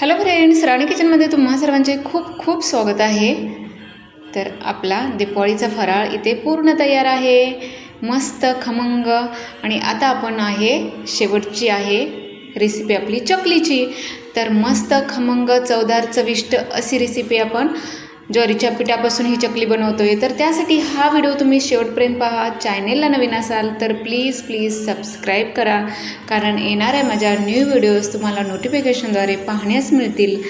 Hello friends राणी किचनमध्ये तुम्हा सर्वांचे खूप खूप स्वागत आहे. तर आपला दिपावळीचा फराळ इथे पूर्ण तयार आहे. मस्त खमंग आणि आता आपण आहे शेवटची आहे रेसिपी आपली चकलीची. तर मस्त खमंग चवदार चविष्ट अशी रेसिपी आपण ज्वारीच्या पिठापासून ही चकली बनवतो आहे तर त्यासाठी हा व्हिडिओ तुम्ही शेवटपर्यंत पहा. चॅनेलला नवीन असाल तर प्लीज प्लीज सबस्क्राईब करा. कारण येणाऱ्या माझ्या न्यू व्हिडिओज तुम्हाला नोटिफिकेशनद्वारे पाहण्यास मिळतील.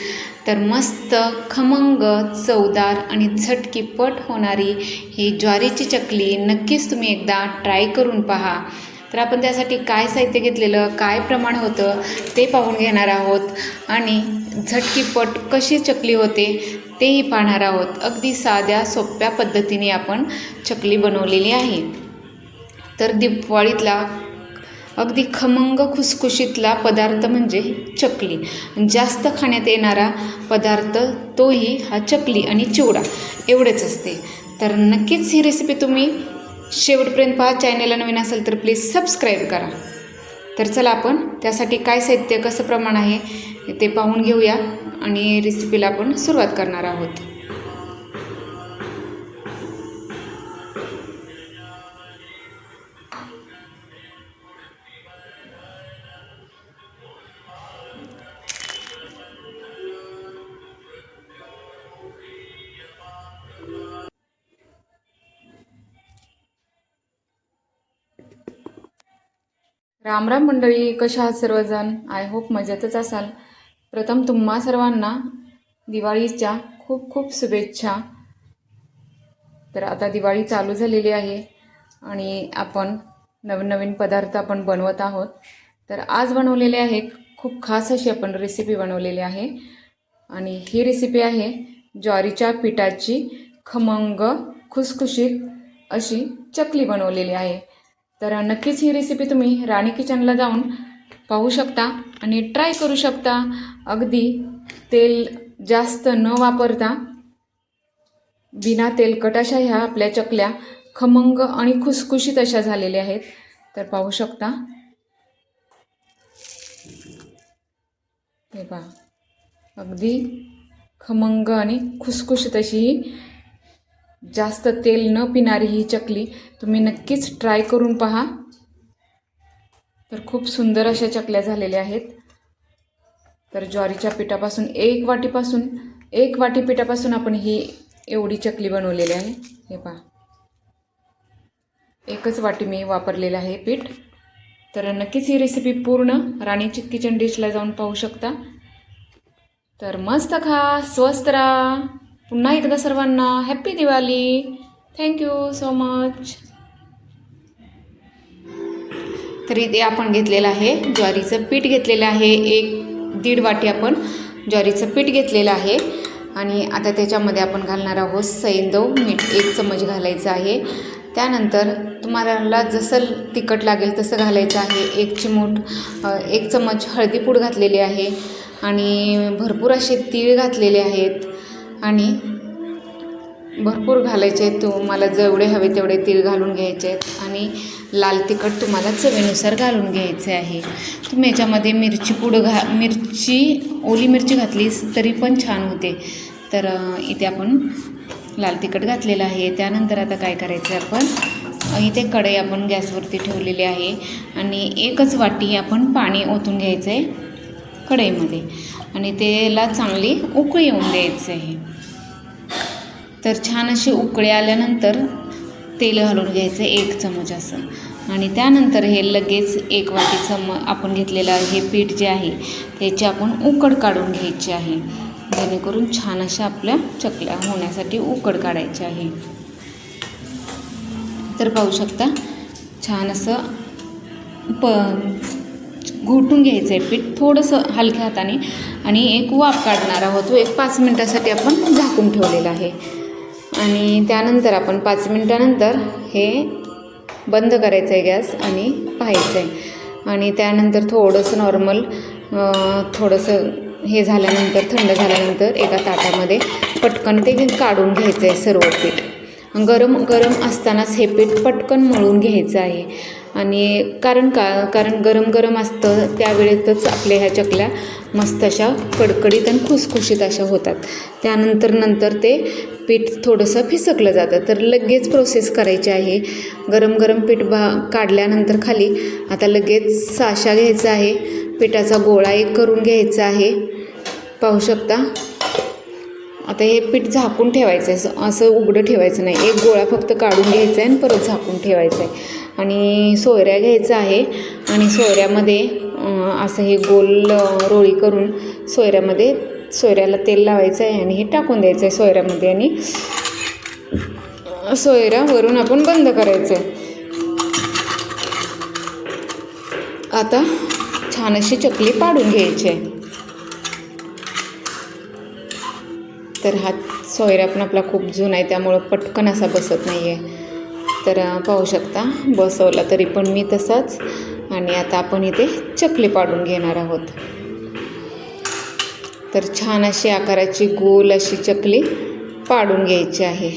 तर मस्त खमंग चवदार आणि झटकीपट होणारी ही ज्वारीची चकली नक्कीच तुम्ही एकदा ट्राय करून पहा. तर आपण त्यासाठी काय साहित्य घेतलेलं काय प्रमाण होतं ते पाहून घेणार आहोत. आणि झटकीपट कशी चकली होते तेही पाहणार आहोत. अगदी साध्या सोप्या पद्धतीने आपण चकली बनवलेली आहे. तर दिवाळीतला अगदी खमंग खुसखुशीतला पदार्थ म्हणजे चकली. जास्त खाण्यात येणारा पदार्थ तोही हा चकली आणि चिवडा एवढेच असते. तर नक्कीच ही रेसिपी तुम्ही शेवटपर्यंत पहा. चॅनलला नवीन असेल तर प्लीज सबस्क्राईब करा. तर चला आपण त्यासाठी काय साहित्य कसं प्रमाण आहे ते पाहून घेऊया आणि रेसिपीला आपण सुरुवात करणार आहोत. राम राम मंडळी कशा आहात सर्वजण? आय होप मजेतच असाल. प्रथम तुम्हा सर्वांना दिवाळीच्या खूप खूप शुभेच्छा. तर आता दिवाळी चालू झालेली आहे आणि आपण नवीन नवीन पदार्थ आपण बनवत आहोत. तर आज बनवलेले आहे खूप खास अशी आपण रेसिपी बनवलेली आहे. आणि ही रेसिपी आहे ज्वारीच्या पिठाची खमंग खुसखुशीत अशी चकली बनवलेली आहे. तर नक्कीच ही रेसिपी तुम्ही राणी किचनला जाऊन पाहू शकता आणि ट्राय करू शकता. अगदी तेल जास्त न वापरता बिना तेलकट अशा ह्या आपल्या चकल्या खमंग आणि खुसखुशीत अशा झालेल्या आहेत. तर पाहू शकता. हे पहा. अगदी खमंग आणि खुसखुशीत अशी ही जास्त तेल न पिणारी ही चकली तुम्ही नक्कीच ट्राय करून पहा. तर खूप सुंदर अशा चकल्या झालेल्या आहेत. तर ज्वारीच्या पिठापासून एक वाटीपासून एक वाटी पिठापासून आपण ही एवढी चकली बनवलेली आहे. हे पहा. एकच वाटी मी वापरलेलं आहे पीठ. तर नक्कीच ही रेसिपी पूर्ण राणीची किचन डिशला जाऊन पाहू शकता. तर मस्त खा स्वस्त राहा. पुन्हा एकदा सर्वांना happy Diwali. Thank you so much तर इथे आपण घेतलेलं आहे ज्वारीचं पीठ घेतलेलं आहे. एक दीड वाटी आपण ज्वारीचं पीठ घेतलेलं आहे. आणि आता त्याच्यामध्ये आपण घालणार आहोत सैंदव मीठ. एक चमच घालायचं आहे. त्यानंतर तुम्हाला जसं तिखट लागेल तसं घालायचं आहे. एक चिमूट एक चमच हळदीपूड घातलेली आहे. आणि भरपूर असे तीळ घातलेले आहेत. आणि भरपूर घालायचे आहेत. तुम्हाला जेवढे हवे तेवढे तीळ घालून घ्यायचे आहेत. आणि लाल तिखट तुम्हाला चवीनुसार घालून घ्यायचे आहे. तुम्ही याच्यामध्ये मिरची पूड घा मिरची ओली मिरची घातलीस तरी पण छान होते. तर इथे आपण लाल तिखट घातलेलं आहे. त्यानंतर आता काय करायचं आहे आपण? इथे कढई आपण गॅसवरती ठेवलेली आहे. आणि एकच वाटी आपण पाणी ओतून घ्यायचं आहे कढईमध्ये. आणि त्याला चांगली उकळी येऊन द्यायचं आहे. तर छान अशी उकळी आल्यानंतर तेल घालून घ्यायचं एक चमच असं. आणि त्यानंतर हे लगेच एक वाटी चम आपण घेतलेलं हे पीठ जे आहे त्याची आपण उकड काढून घ्यायची आहे. जेणेकरून छान अशा आपल्या चकल्या होण्यासाठी उकड काढायची आहे. तर पाहू शकता छान असं प घोटून घ्यायचं आहे पीठ थोडंसं हलक्या हाताने आणि एक वाफ काढणार आहोत. व एक पाच मिनटासाठी आपण झाकून ठेवलेलं आहे. आणि त्यानंतर आपण पाच मिनटानंतर हे बंद करायचं आहे गॅस आणि पाहायचं आहे आणि त्यानंतर थोडंसं नॉर्मल थोडंसं हे झाल्यानंतर थंड झाल्यानंतर एका ताटामध्ये पटकन ते काढून घ्यायचं आहे सर्व पीठ. गरम गरम असतानाच हे पीठ पटकन मळून घ्यायचं आहे. आणि कारण का कारण गरम गरम असतं त्यावेळेतच आपल्या ह्या चकल्या मस्त अशा कडकडीत आणि खुसखुशीत अशा होतात. त्यानंतर नंतर ते पीठ थोडंसं फिसकलं जातं. तर लगेच प्रोसेस करायची आहे. गरम गरम पीठ भा काढल्यानंतर खाली आता लगेच साशा घ्यायचा आहे. पिठाचा गोळा एक करून घ्यायचा आहे. पाहू शकता? आता हे पीठ झाकून ठेवायचं आहे असं- उघडं ठेवायचं नाही. एक गोळा फक्त काढून घ्यायचा आहे आणि परत झाकून ठेवायचं आहे आणि सोयऱ्या घ्यायचं आहे. आणि सोयऱ्यामध्ये असं हे गोल रोळी करून सोयऱ्यामध्ये सोयऱ्याला तेल लावायचं आहे आणि हे टाकून द्यायचं आहे सोयऱ्यामध्ये. आणि सोयऱ्या वरून आपण बंद करायचं आहे आता छान अशी चकली पाडून घ्यायची आहे. तर हा सोयरा पण आपला खूप जुना आहे त्यामुळं पटकन असा बसत नाही आहे तर पाहू शकता बसवला तरी पण मी तसाच आणि आता आपण इथे चकली पाडून घेणार आहोत. तर छान अशी आकाराची गोल अशी चकली पाडून घ्यायची आहे.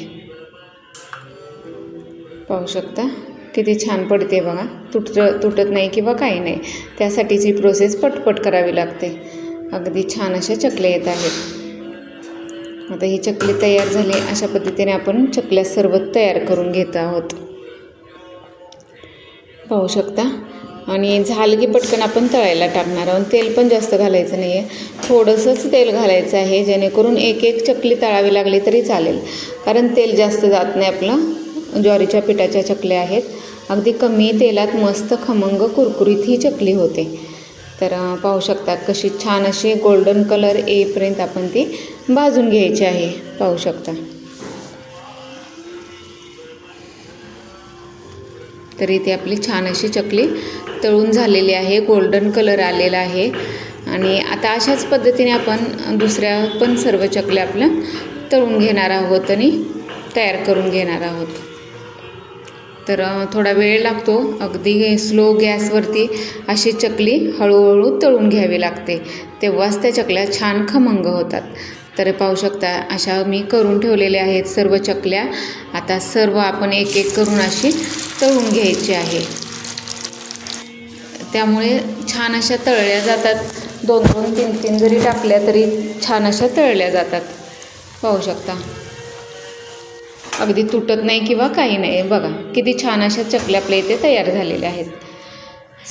पाहू शकता किती छान पडते बघा. तुट तुटत नाही किंवा काही नाही. त्यासाठीची प्रोसेस पटपट करावी लागते. अगदी छान अशा चकल्या येत आहेत. आता ही चकली तयार झाली. अशा पद्धतीने आपण चकल्या सर्व तयार करून घेत आहोत. पाहू शकता? आणि झालं की पटकन आपण तळायला टाकणार आहोत. तेल पण जास्त घालायचं नाही आहे थोडंसंच तेल घालायचं आहे. जेणेकरून एक एक चकली तळावी लागली तरी चालेल. कारण तेल जास्त जात नाही आपलं. ज्वारीच्या पिठाच्या चकल्या आहेत. अगदी कमी तेलात मस्त खमंग कुरकुरीत ही चकली होते. तर पाहू शकता कशी छान अशी गोल्डन कलर येईपर्यंत आपण ती भाजून घ्यायची आहे. पाहू शकता. तर इथे आपली छान अशी चकली तळून झालेली आहे. गोल्डन कलर आलेला आहे. आणि आता अशाच पद्धतीने आपण दुसऱ्या पण सर्व चकल्या आपल्या तळून घेणार आहोत आणि तयार करून घेणार आहोत. तर थोडा वेळ लागतो. अगदी स्लो गॅसवरती अशी चकली हळूहळू तळून घ्यावी लागते. तेव्हाच त्या चकल्या छान खमंग होतात. तर पाहू शकता अशा मी करून ठेवलेल्या आहेत सर्व चकल्या. आता सर्व आपण एक एक करून अशी तळून घ्यायची आहे. त्यामुळे छान अशा तळल्या जातात. दोन दोन तीन तीन जरी टाकल्या तरी छान अशा तळल्या जातात. पाहू शकता. अगदी तुटत नाही किंवा काही नाही. बघा किती छान अशा चकल्या आपल्या इथे तयार झालेल्या आहेत.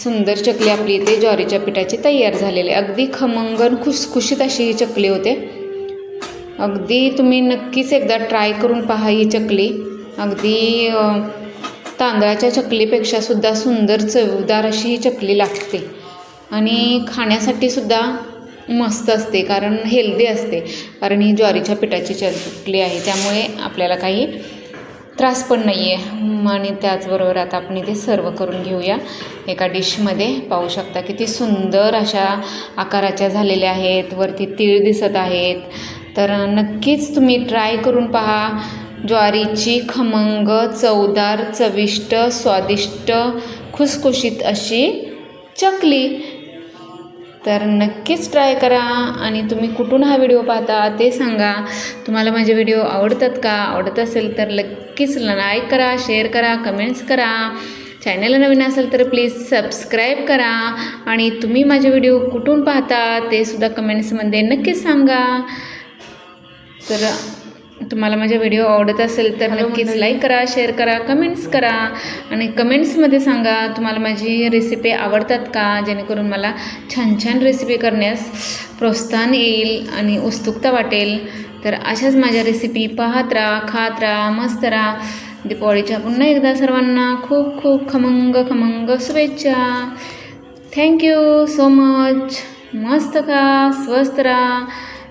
सुंदर चकली आपली इथे ज्वारीच्या पिठाची तयार झालेली आहे. अगदी खमंगन खुसखुशीत अशी ही चकली होते. अगदी तुम्ही नक्कीच एकदा ट्राय करून पहा ही चकली. अगदी तांदळाच्या चकलीपेक्षा सुद्धा सुंदर चवदार अशी ही चकली लागते. आणि खाण्यासाठी सुद्धा मस्त असते कारण हेल्दी असते. कारण ही ज्वारीच्या पिठाची चकली आहे त्यामुळे आपल्याला काही त्रास पण नाही आहे आणि त्याचबरोबर आता आपण इथे सर्व करून घेऊया. एका डिशमध्ये पाहू शकता किती सुंदर अशा आकाराच्या झालेल्या आहेत वरती तीळ दिसत आहेत. तर नक्कीच तुम्ही ट्राय करून पहा. ज्वारीची खमंग चवदार चविष्ट स्वादिष्ट खुसखुशीत अशी चकली. तर नक्कीच ट्राय करा आणि तुम्ही कुठून हा व्हिडिओ पाहता ते सांगा. तुम्हाला माझे व्हिडिओ आवडतात का? आवडत असेल तर नक्कीच लाईक करा शेअर करा कमेंट्स करा. चॅनलला नवीन असेल तर प्लीज सबस्क्राईब करा. आणि तुम्ही माझे व्हिडिओ कुठून पाहता ते सुद्धा कमेंट्समध्ये नक्कीच सांगा. तर तुम्हाला माझा व्हिडिओ आवडत असेल तर नक्कीच लाईक करा शेअर करा कमेंट्स करा. आणि कमेंट्समध्ये सांगा तुम्हाला माझी रेसिपी आवडतात का? जेणेकरून मला छान छान रेसिपी करण्यास प्रोत्साहन येईल आणि उत्सुकता वाटेल. तर अशाच माझ्या रेसिपी पाहत राहा खात राहा मस्त राहा. दीपावळीच्या पुन्हा एकदा सर्वांना खूप खूप खमंग खमंग शुभेच्छा. थँक्यू सो मच मस्त खा स्वस्त राहा.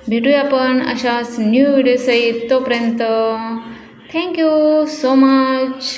भेटूया आपण अशाच न्यू व्हिडिओसहित तोपर्यंत थँक्यू सो मच